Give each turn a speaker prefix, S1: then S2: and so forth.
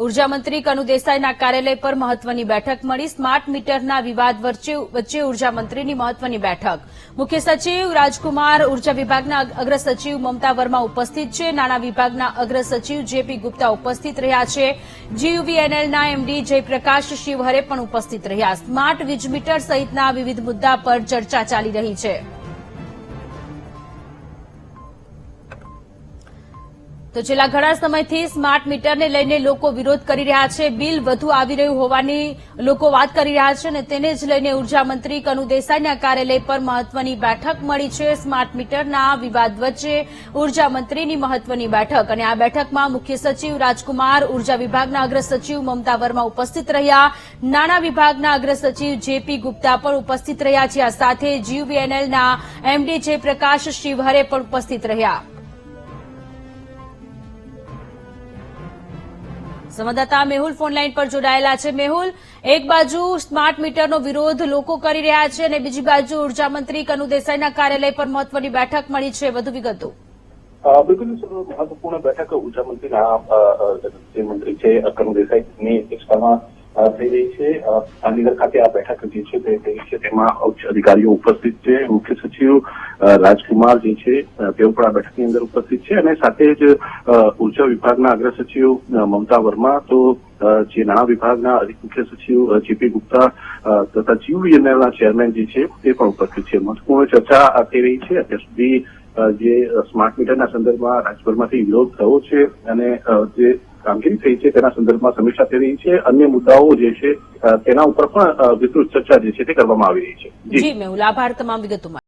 S1: ઊર્જા મંત્રી કનુ દેસાઈના કાર્યાલય પર મહત્વની બેઠક મળી. સ્માર્ટ મીટરના વિવાદ વચ્ચે ઊર્જા મંત્રીની મહત્વની બેઠક. મુખ્ય સચિવ રાજકુમાર, ઊર્જા વિભાગના અગ્ર સચિવ મમતા વર્મા ઉપસ્થિત છે. નાણાં વિભાગના અગ્ર સચિવ જેપી ગુપ્તા ઉપસ્થિત રહ્યા છે. જીયુવીએનએલના એમડી જયપ્રકાશ શિવહરે પણ ઉપસ્થિત રહ્યા. સ્માર્ટ વીજ મીટર સહિતના વિવિધ મુદ્દા પર ચર્ચા ચાલી રહી છે. તો છેલ્લા ઘણા સમયથી સ્માર્ટ મીટરને લઈને લોકો વિરોધ કરી રહ્યા છે. બિલ વધુ આવી રહ્યું હોવાની લોકો વાત કરી રહ્યા છે અને તેને જ લઈને ઊર્જા મંત્રી કનુ દેસાઈના કાર્યાલય પર મહત્વની બેઠક મળી છે. સ્માર્ટ મીટરના વિવાદ વચ્ચે ઊર્જા મંત્રીની મહત્વની બેઠક અને આ બેઠકમાં મુખ્ય સચિવ રાજકુમાર, ઊર્જા વિભાગના અગ્ર સચિવ મમતા વર્મા ઉપસ્થિત રહ્યા. નાણાં વિભાગના અગ્ર સચિવ જેપી ગુપ્તા પણ ઉપસ્થિત રહ્યા છે. આ સાથે જીયુવીએનએલના એમડી જયપ્રકાશ શિવહરે પણ ઉપસ્થિત રહ્યા. સંવાદદાતા મેહુલ ફોનલાઈન પર જોડાયેલા છે. મેહુલ, એક બાજુ સ્માર્ટ મીટરનો વિરોધ લોકો કરી રહ્યા છે અને બીજી બાજુ ઊર્જા મંત્રી કનુ દેસાઈના કાર્યાલય પર મહત્વની બેઠક મળી છે. વધુ વિગતો.
S2: બિલકુલ મહત્વપૂર્ણ બેઠક ઊર્જા મંત્રી છે, કનુ દેસાઈની અધ્યક્ષતામાં થઈ રહી છે. ગાંધીનગર ખાતે આ બેઠક જે છે તે થઈ છે. તેમાં ઉચ્ચ અધિકારીઓ ઉપસ્થિત છે. મુખ્ય સચિવ રાજકુમાર જે છે તેઓ પણ આ બેઠકની અંદર ઉપસ્થિત છે. અને સાથે જ ઊર્જા વિભાગના અગ્ર સચિવ મમતા વર્મા, તો જે નાણાં વિભાગના અધિક મુખ્ય સચિવ જેપી ગુપ્તા તથા તથા જીયુવીએનએલના ચેરમેન જે છે તે પણ ઉપસ્થિત છે. મહત્વપૂર્ણ ચર્ચા થઈ રહી છે. અત્યાર સુધી જે સ્માર્ટ મીટરના સંદર્ભમાં રાજ્યભરમાંથી વિરોધ થયો છે અને જે કામગીરી થઈ છે, તેના સંદર્ભમાં સમીક્ષા થઈ રહી છે. અન્ય મુદ્દાઓ જે છે તેના ઉપર પણ વિસ્તૃત ચર્ચા જે છે તે કરવામાં આવી રહી છે. જી.
S1: મેહુલ, આભાર તમામ વિગતો